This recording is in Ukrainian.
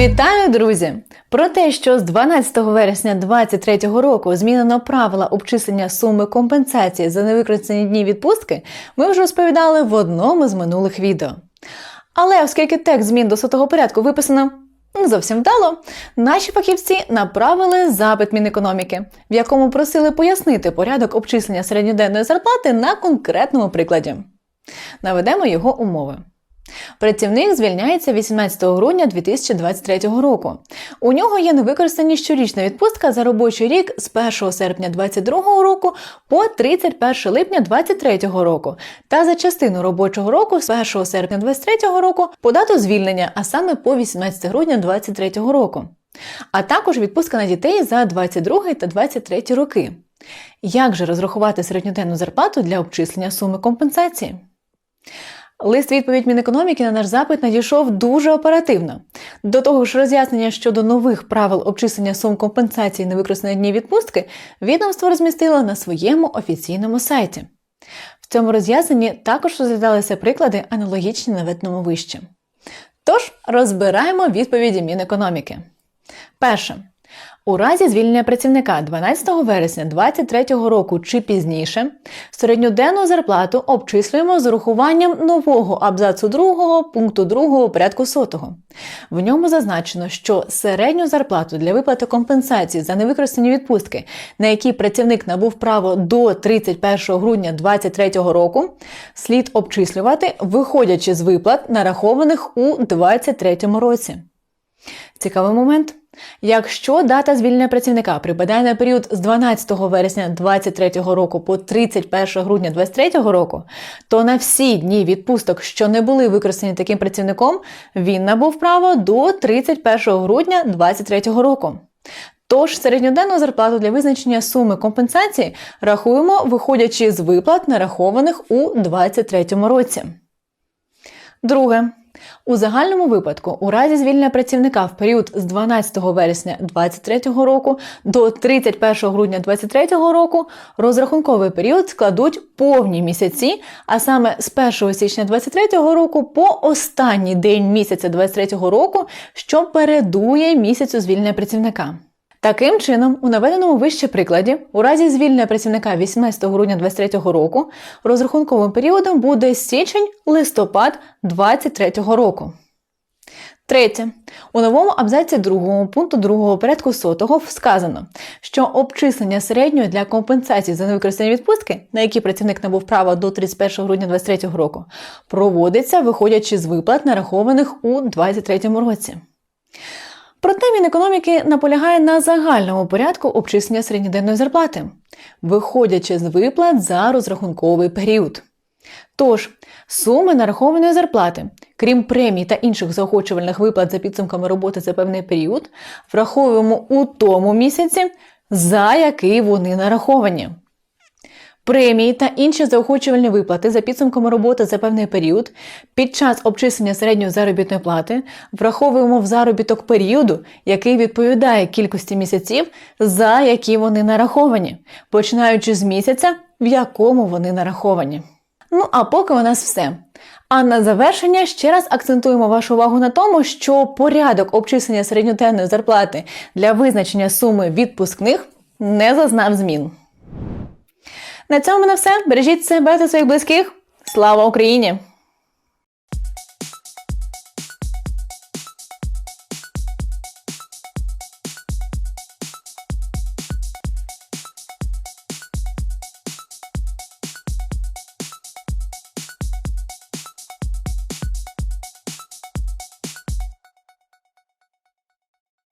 Вітаю, друзі! Про те, що з 12 вересня 2023 року змінено правила обчислення суми компенсації за невикористані дні відпустки, ми вже розповідали в одному з минулих відео. Але оскільки текст змін до сотого порядку виписано не зовсім вдало, наші фахівці направили запит Мінекономіки, в якому просили пояснити порядок обчислення середньоденної зарплати на конкретному прикладі. Наведемо його умови. Працівник звільняється 18 грудня 2023 року. У нього є невикористані щорічна відпустка за робочий рік з 1 серпня 2022 року по 31 липня 2023 року та за частину робочого року з 1 серпня 2023 року по дату звільнення, а саме по 18 грудня 2023 року. А також відпустка на дітей за 22 та 23 роки. Як же розрахувати середньоденну зарплату для обчислення суми компенсації? Лист відповідь Мінекономіки на наш запит надійшов дуже оперативно. До того ж, роз'яснення щодо нових правил обчислення сум компенсації невикористаних днів відпустки відомство розмістило на своєму офіційному сайті. В цьому роз'ясненні також розглядалися приклади, аналогічні наведеному вище. Тож розбираємо відповіді Мінекономіки. Перше. У разі звільнення працівника 12 вересня 2023 року чи пізніше середньоденну зарплату обчислюємо з урахуванням нового абзацу 2 пункту 2 порядку сотого. В ньому зазначено, що середню зарплату для виплати компенсації за невикористані відпустки, на які працівник набув право до 31 грудня 2023 року, слід обчислювати, виходячи з виплат, нарахованих у 2023 році. Цікавий момент. Якщо дата звільнення працівника припадає на період з 12 вересня 2023 року по 31 грудня 2023 року, то на всі дні відпусток, що не були використані таким працівником, він набув право до 31 грудня 2023 року. Тож середньоденну зарплату для визначення суми компенсації рахуємо, виходячи з виплат, нарахованих у 2023 році. Друге. У загальному випадку, у разі звільнення працівника в період з 12 вересня 2023 року до 31 грудня 2023 року розрахунковий період складуть повні місяці, а саме з 1 січня 2023 року по останній день місяця 2023 року, що передує місяцю звільнення працівника. Таким чином, у наведеному вище прикладі, у разі звільнення працівника 18 грудня 2023 року, розрахунковим періодом буде січень-листопад 2023 року. Третє. У новому абзаці 2 пункту 2 порядку сотого сказано, що обчислення середньої для компенсації за невикористані відпустки, на які працівник набув право до 31 грудня 2023 року, проводиться, виходячи з виплат, нарахованих у 2023 році. Проте Мінекономіки наполягає на загальному порядку обчислення середньоденної зарплати, виходячи з виплат за розрахунковий період. Тож, суми нарахованої зарплати, крім премій та інших заохочувальних виплат за підсумками роботи за певний період, враховуємо у тому місяці, за який вони нараховані. Премії та інші заохочувальні виплати за підсумками роботи за певний період під час обчислення середньої заробітної плати враховуємо в заробіток періоду, який відповідає кількості місяців, за які вони нараховані, починаючи з місяця, в якому вони нараховані. Ну а поки у нас все. А на завершення ще раз акцентуємо вашу увагу на тому, що порядок обчислення середньоденної зарплати для визначення суми відпускних не зазнав змін. На цьому на все. Бережіть себе та своїх близьких. Слава Україні!